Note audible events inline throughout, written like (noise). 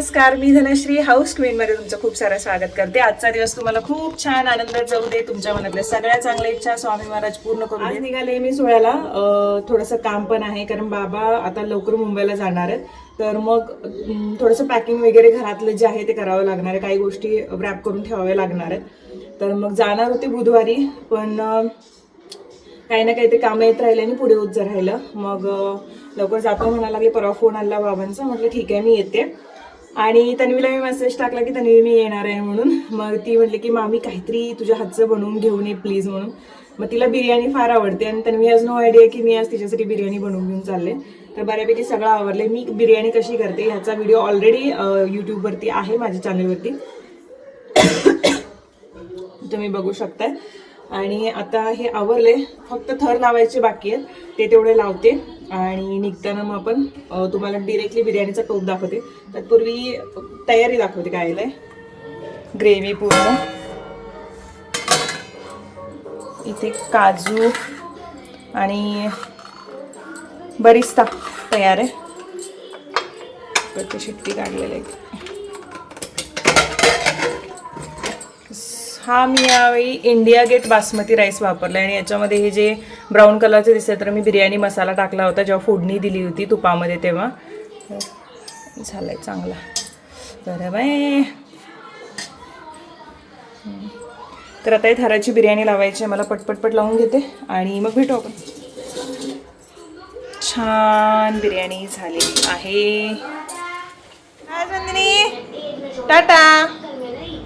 नमस्कार मी Dhanashree house queen मध्ये तुमचं खूप सारं स्वागत करते. आजचा दिवस तुम्हाला खूप छान आनंदात जाऊ दे तुमच्या मनातल्या सगळ्या चांगल्या इच्छा स्वामी महाराज पूर्ण करू आज निघाले मी सोहळ्याला थोडंसं काम पण आहे कारण बाबा आता लवकर मुंबईला जाणार आहेत. तर मग थोडंसं पॅकिंग वगैरे घरातलं जे आहे ते करावं लागणार आहे. काही गोष्टी रॅप करून ठेवाव्या लागणार आहेत. तर मग जाणार होते बुधवारी पण काही ना काही ते कामं येत राहिले आणि पुढे होत जर राहिलं. मग लवकर जातो म्हणायला लागले परवा फोन आला बाबांचा. म्हटलं ठीक आहे मी येते. आणि तन्वीला मी मेसेज टाकला की तन्वी मी येणार आहे म्हणून. मग ती म्हटली की मामी काहीतरी तुझ्या हातचं बनवून घेऊन ये प्लीज म्हणून. मग तिला बिर्याणी फार आवडते आणि तन्वी आज नो आयडिया की मी आज तिच्यासाठी बिर्याणी बनवून घेऊन चालले. तर बऱ्यापैकी सगळं आवडले मी बिर्याणी कशी करते ह्याचा व्हिडिओ ऑलरेडी यूट्यूबवरती आहे माझ्या चॅनलवरती तुम्ही बघू शकताय. आणि आता हे आवरले फक्त थर लावायचे बाकी आहेत. ते तेवढे लावते. आणि निघताना मग आपण तुम्हाला डिरेक्टली बिर्याणीचा टोप दाखवते. तत्पूर्वी तयारी दाखवते काय आहे ग्रेव्ही पूर्ण. इथे काजू आणि बरिस्ता तयार आहे. ते शिट्टी काढलेले आहे. हा मी यावेळी इंडिया गेट बासमती राईस वापरला आणि याच्यामध्ये हे जे ब्राऊन कलरचं दिसेल तर मी बिर्याणी मसाला टाकला होता जेव्हा फोडणी दिली होती तुपामध्ये तेव्हा. तर झालाय चांगला. तर बाय तर आता ही थराची बिर्याणी लावायची आहे मला पटपटपट लावून घेते आणि मग भेटू आपण. छान बिर्याणी झालेली आहे. काय संदिनी टाटा.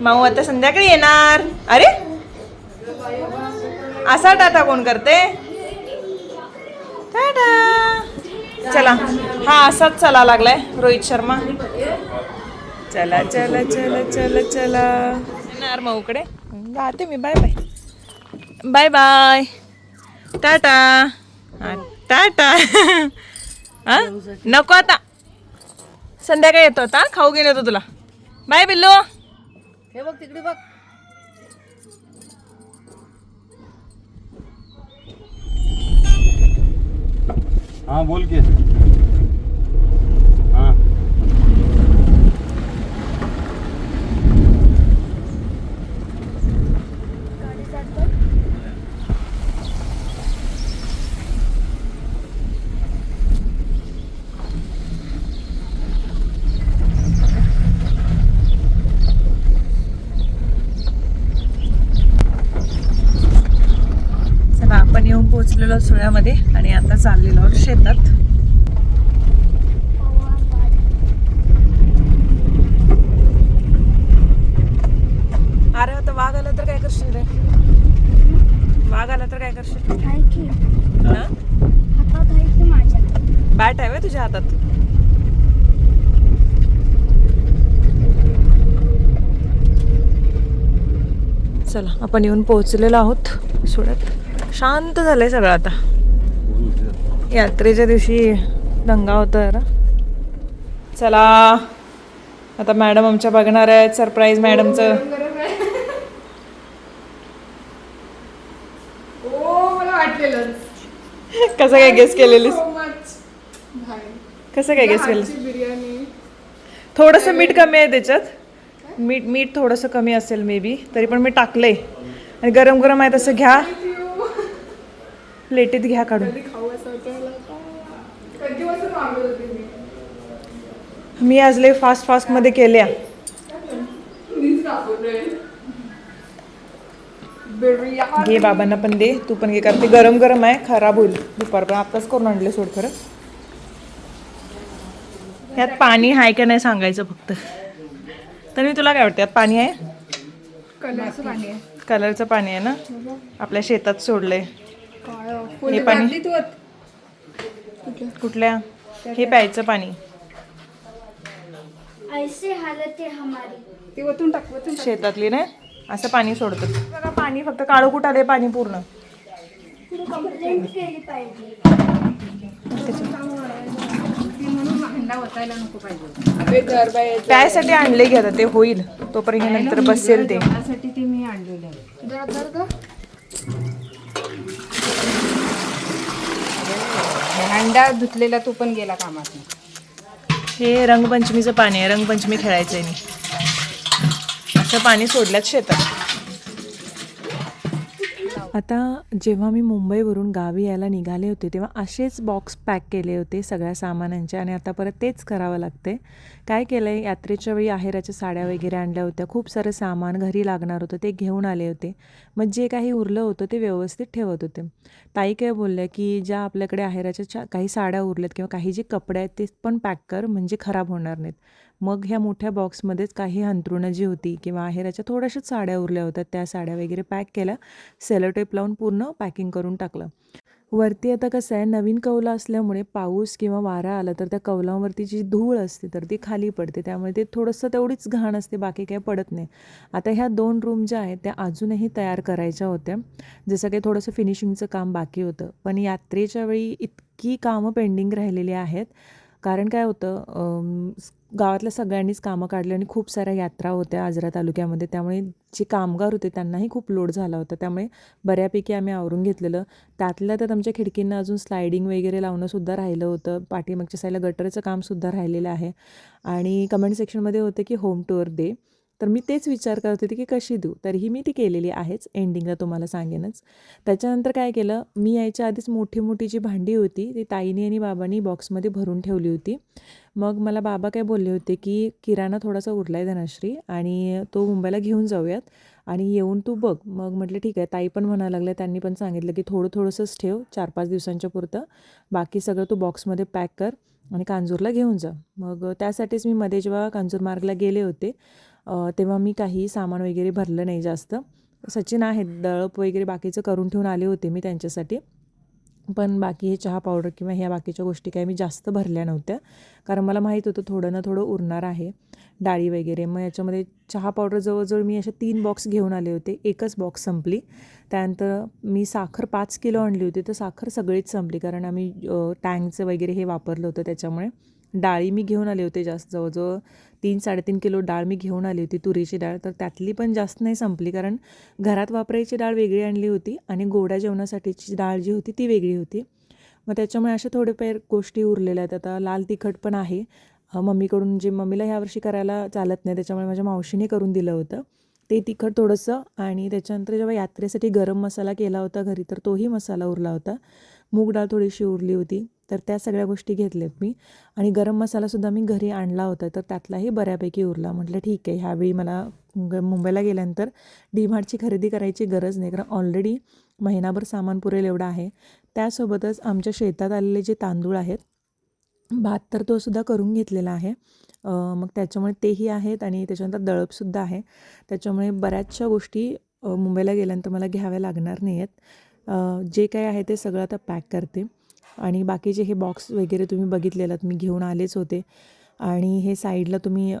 माऊ आता संध्याकाळी येणार. अरे? असा टाटा कोण करते? चला. हा असाच चला लागलाय रोहित शर्मा. चला चला चला चला चला. येणार उकडे? जाते मी. Bye bye bye bye tata हा, टाटा (laughs) हा? नको आता. संध्याकाळी येतो आता. खाऊ घेऊन येतो तुला. बाय बिल्लू. हे बघ तिकडे बघ. हाँ बोल के हाँ चला आपण पोहोचलेलो सुळ्यामध्ये आणि आता चाललेलो आहोत शेतात. अरे आता वाघ आला तर काय करशील रे? वाघ आला तर काय करशील? हा? बॅट आहे तुझ्या हातात? चला आपण येऊन पोहोचलेलो आहोत सुरत शांत झालंय सगळं आता. यात्रेच्या दिवशी दंगा होता जरा. चला आता मॅडम आमच्या बघणार आहेत सरप्राईज मॅडमचं. कसं काय गेस केलेलीस? कसं काय गेस केलं थोडंसं मीठ कमी आहे त्याच्यात. मीठ मीठ थोडंसं कमी असेल मे बी तरी पण मी टाकलंय. आणि गरम गरम आहे तसं घ्या. प्लेटीत घ्या काढून. मी आज लय फास्ट फास्टमध्ये केल्या. घे बाबांना पण दे तू पण घे कारण ते गरम गरम आहे खराब होईल दुपारपर्यंत आताच करून आणले सोड खरं. यात पाणी आहे का नाही सांगायचं फक्त. तर मी तुला काय वाटतं यात पाणी आहे? कलरचं पाणी आहे. कलरचं पाणी आहे ना? आपल्या शेतात सोडलंय. हे पाणी? कुठल्या? हे प्यायचं पाणी. ऐसे हालत है हमारी. ती वतून टाक वतून. शेतातली नाही असं पाणी सोडतं. बघा पाणी फक्त काळं कुठं आलंय पाणी पूर्ण. त्यासाठी आणले घे आता ते होईल. तोपर्यंत नंतर बसेल ते. मी आणलेलं भांडा धुतलेला तो पण गेला कामात हे रंगपंचमीचं पाणी आहे. रंगपंचमी खेळायचंय मी. असं पाणी सोडल्यात शेतात. आता जेव्हा मी मुंबईवरून गावी यायला निघाले होते तेव्हा असेच बॉक्स पॅक केले होते सगळ्या सामानांचे आणि आता परत तेच करावं लागते काय केलं आहे यात्रेच्या वेळी आहेराच्या साड्या वगैरे आणल्या होत्या. खूप सारं सामान घरी लागणार होतं ते घेऊन आले होते. मग जे काही उरलं होतं ते व्यवस्थित ठेवत होते. ताई काय बोलल्या की ज्या आपल्याकडे आहेराच्या काही साड्या उरल्यात किंवा काही जे कपडे आहेत ते पण पॅक कर म्हणजे खराब होणार नाहीत. मग ह्या मोठ्या बॉक्समध्येच काही अंतरुणं जी होती किंवा आहेराच्या थोड्याशाच साड्या उरल्या होत्या त्या साड्या वगैरे पॅक केल्या सेलोटेप लावून पूर्ण पॅकिंग करून टाकलं. वरती आता कसं आहे नवीन कौला असल्यामुळे पाऊस किंवा वारा आला तर त्या कौलांवरती जी धूळ असते तर ती खाली पडते त्यामुळे ते थोडंसं तेवढीच घाण असते बाकी काही पडत नाही. आता ह्या दोन रूम ज्या आहेत त्या अजूनही तयार करायच्या होत्या. जसं काही थोडंसं फिनिशिंगचं काम बाकी होतं पण यात्रेच्या वेळी इतकी कामं पेंडिंग राहिलेली आहेत. कारण काय होतं गावातल्या सगळ्यांनीच कामं काढली आणि खूप साऱ्या यात्रा होत्या आजरा तालुक्यामध्ये. त्यामुळे जे कामगार होते त्यांनाही खूप लोड झाला होता. त्यामुळे बऱ्यापैकी आम्ही आवरून घेतलेलं. त्यातल्या त्यात आमच्या खिडकींना अजून स्लायडिंग वगैरे लावणंसुद्धा राहिलं होतं. पाठीमागच्या साईडला गटरचं कामसुद्धा राहिलेलं आहे. आणि कमेंट सेक्शनमध्ये होते की होम टूर दे तर मी तेच विचार करत होते की कशी देऊ? तरीही मी ती केलेली आहेच एंडिंगला तुम्हाला सांगेनच. त्याच्यानंतर काय केलं? मी यायच्या आधीच मोठी मोठी जी भांडी होती ती ताईने आणि बाबांनी बॉक्समध्ये भरून ठेवली होती. मग मला बाबा काय बोलले होते की किराणा थोडासा उरला आहे धनश्री आणि तो मुंबईला घेऊन जाऊयात आणि येऊन तू बघ. मग म्हटलं ठीक आहे. ताई पण म्हणायला लागल्या त्यांनी पण सांगितलं की थोडं थोडंसंच ठेव चार पाच दिवसांच्या पुरतं. बाकी सगळं तू बॉक्समध्ये पॅक कर आणि कांजूरला घेऊन जा. मग त्यासाठीच मी मध्ये जेव्हा कांजूर मार्गला गेले होते तेव्हा मी काही सामान वगैरे भरलं नाही जास्त. सचिन आहेत दळप वगैरे बाकीचं करून ठेवून आले होते मी त्यांच्यासाठी. पण बाकी हे चहा पावडर किंवा ह्या बाकीच्या गोष्टी काही मी जास्त भरल्या नव्हत्या. कारण मला माहीत होतं थोडं ना थोडं उरणार आहे डाळी वगैरे. मग याच्यामध्ये चहा पावडर जवळजवळ मी असे तीन बॉक्स घेऊन आले होते. एकच बॉक्स संपली. त्यानंतर मी साखर पाच किलो आणली होती. तर साखर सगळीच संपली. कारण आम्ही टँगचं वगैरे हे वापरलं होतं त्याच्यामुळे. डाळी मी घेऊन आले होते जास्त जवळजवळ तीन साडेतीन किलो डाळ मी घेऊन आली होती तुरीची डाळ. तर त्यातली पण जास्त नाही संपली कारण घरात वापरायची डाळ वेगळी आणली होती आणि गोड्या जेवणासाठीची डाळ जी होती ती वेगळी होती. मग त्याच्यामुळे अशा थोडेफार गोष्टी उरलेल्या आहेत. आता लाल तिखट पण आहे. मम्मीकडून जे मम्मीला ह्यावर्षी करायला चालत नाही त्याच्यामुळे माझ्या मावशीने करून दिलं होतं. ते तिखट थोडंसं आणि त्याच्यानंतर जेव्हा यात्रेसाठी गरम मसाला केला होता घरी तर तोही मसाला उरला होता. मूग डाळ थोडीशी उरली होती. तर त्या सगळ्या गोष्टी घेतल्यात मी. आणि गरम मसालासुद्धा मी घरी आणला होता तर त्यातलाही बऱ्यापैकी उरला. म्हटलं ठीक आहे ह्यावेळी मला ग- मुंबईला गेल्यानंतर डीमार्टची खरेदी करायची गरज नाही कारण ऑलरेडी महिनाभर सामान पुरेल एवढं आहे. त्यासोबतच आमच्या शेतात आलेले जे तांदूळ आहेत भात तर तो सुद्धा करून घेतलेला आहे. मग त्याच्यामुळे तेही आहेत आणि त्याच्यानंतर दळपसुद्धा आहे. त्याच्यामुळे बऱ्याचशा गोष्टी मुंबईला गेल्यानंतर मला घ्याव्या लागणार नाही आहेत जे काय आहे ते सगळं आता पॅक करते. आणि बाकीचे हे बॉक्स वगैरे तुम्ही बघितलेलात मी घेऊन आलेच होते. आणि हे साईडला तुम्ही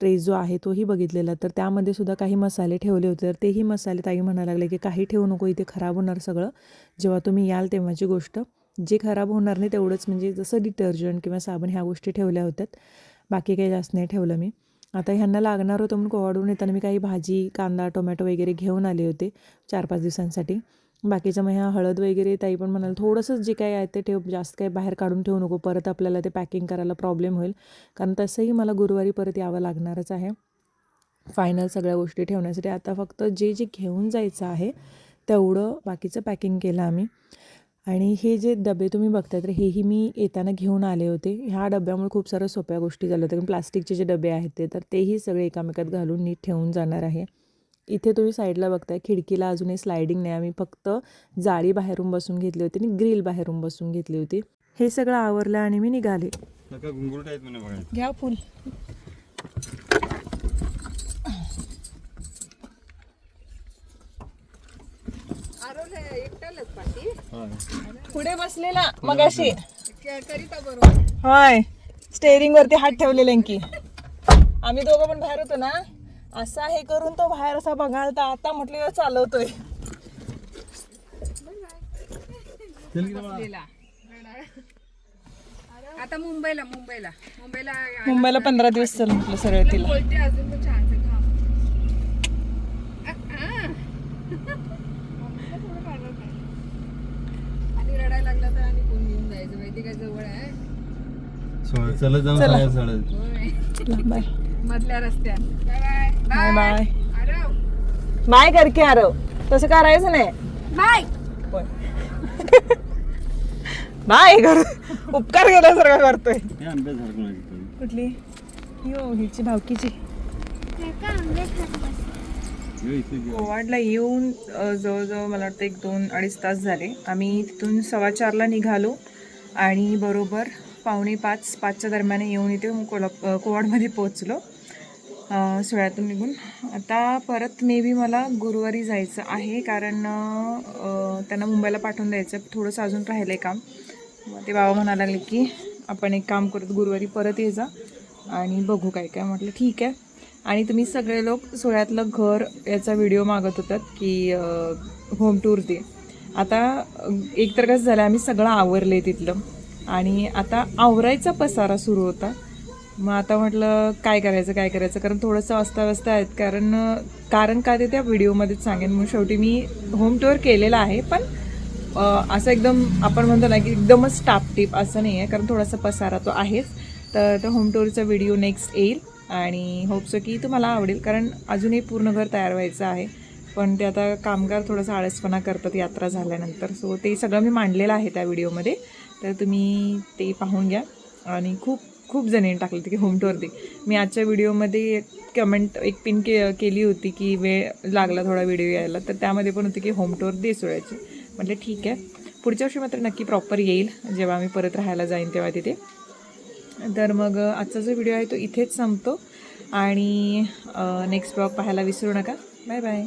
ट्रे जो आहे तोही बघितलेला. तर त्यामध्ये सुद्धा काही मसाले ठेवले होते. तर तेही मसाले ताई म्हणायला लागले की काही ठेवू नको इथे खराब होणार सगळं. जेव्हा तुम्ही याल तेव्हाची गोष्ट. जे खराब होणार नाही तेवढंच म्हणजे जसं डिटर्जंट किंवा साबण ह्या गोष्टी ठेवल्या होत्यात बाकी काही जास्त नाही ठेवलं मी. आता ह्यांना लागणार होतं म्हणून कोवाडून येताना मी काही भाजी कांदा टोमॅटो वगैरे घेऊन आले होते. चार पाच दिवसांसाठी. बाकीच्या मग ह्या हळद वगैरे ताई पण म्हणाल थोडंसंच जे काही आहे ते ठेव जास्त काही बाहेर काढून ठेवू नको. परत आपल्याला ते पॅकिंग करायला प्रॉब्लेम होईल. कारण तसंही मला गुरुवारी परत यावं लागणारच आहे. फायनल सगळ्या गोष्टी ठेवण्यासाठी आता फक्त जे जे घेऊन जायचं आहे तेवढं बाकीचं पॅकिंग केलं आम्ही. आणि हे जे डबे तुम्ही बघताय तर हेही मी येताना घेऊन आले होते. ह्या डब्यामुळे खूप साऱ्या सोप्या गोष्टी झाल्या होत्या. कारण प्लास्टिकचे जे डबे आहेत ते तर तेही सगळे एकामेकात घालून नीट ठेवून जाणार आहे. इथे तुम्ही साईडला बघताय खिडकीला अजूनही स्लायडिंग नाही. आम्ही फक्त जाळी बाहेरून बसून घेतली होती आणि ग्रिल बाहेरून बसून घेतली होती. हे सगळं आवरलं आणि मी निघाले. घ्या फुल पुढे बसलेला मग अशी होय. स्टेअरिंग वरती हात ठेवलेले की आम्ही दोघं पण बाहेर होतो ना. असा हे करून तो बाहेर असा बघालता आता म्हटलं चालवतोय. आता मुंबईला मुंबईला. मुंबईला मुंबईला पंधरा दिवस चल म्हटलं सरळ तिला. बोलते अजून. आणि रडायला लागला तर आणि कोण घेऊन जायचं? माहिती काय जवळ आहे? चला. बाय. मधल्या रस्त्यात. Bye bye bye Aarav bye कर की आरव तसं करायचं नाही. बाय बाय कर. उपकार केल्यासारखं करतोय. हे कुठली? यो हिची भावकीची. गोवाडला येऊन अ, जवळजवळ मला वाटतं एक दोन अडीच तास झाले. आम्ही तिथून सव्वा चारला निघालो आणि बरोबर पावणे पाच पाचच्या दरम्यान येऊन इथे कोल्हा कोवाडमध्ये पोहोचलो. सोळ्यातून निघून. आता परत मे बी मला गुरुवारी जायचं आहे कारण त्यांना मुंबईला पाठवून द्यायचं आहे. थोडंसं अजून राहिलं आहे काम. मग ते बाबा म्हणायला लागले की आपण एक काम करत गुरुवारी परत ये जा आणि बघू काय काय. म्हटलं ठीक आहे. आणि तुम्ही सगळे लोक सोळ्यातलं घर याचा व्हिडिओ मागत होतात की होम टूर दे आता एक तर कसं झालं आम्ही सगळं आवरले तिथलं. आणि आता आवरायचा पसारा सुरू होता. मग आता म्हटलं काय करायचं काय करायचं? कारण थोडंसं अस्ताव्यस्त आहेत. कारण कारण का ते त्या व्हिडिओमध्येच सांगेन. म्हणून शेवटी मी होम टूर केलेला आहे पण असं एकदम आपण म्हणतो ना की एकदमच टाप टीप असं नाही आहे कारण थोडासा पसारा तो आहेच. तर त्या होम टूरचा व्हिडिओ नेक्स्ट येईल. आणि होपसो की तुम्हाला आवडेल. कारण अजूनही पूर्ण घर तयार व्हायचं आहे. पण ते आता कामगार थोडंसं आळसपणा करतात यात्रा झाल्यानंतर. सो ते सगळं मी मांडलेलं आहे त्या व्हिडिओमध्ये तर तुम्ही ते पाहून घ्या. आणि खूप खूप जणांनी टाकले होते की होम टूरती दे मी आजच्या व्हिडिओमध्ये कमेंट एक पिन के केली होती की वेळ लागला थोडा व्हिडिओ यायला. तर त्यामध्ये पण होती की होम टूर दे सोळ्याची म्हटलं ठीक आहे. पुढच्या वर्षी मात्र नक्की प्रॉपर येईल. जेव्हा मी परत राहायला जाईन तेव्हा तिथे. तर मग आजचा जो व्हिडिओ आहे तो इथेच संपतो. आणि नेक्स्ट ब्लॉग पाहायला विसरू नका. Bye bye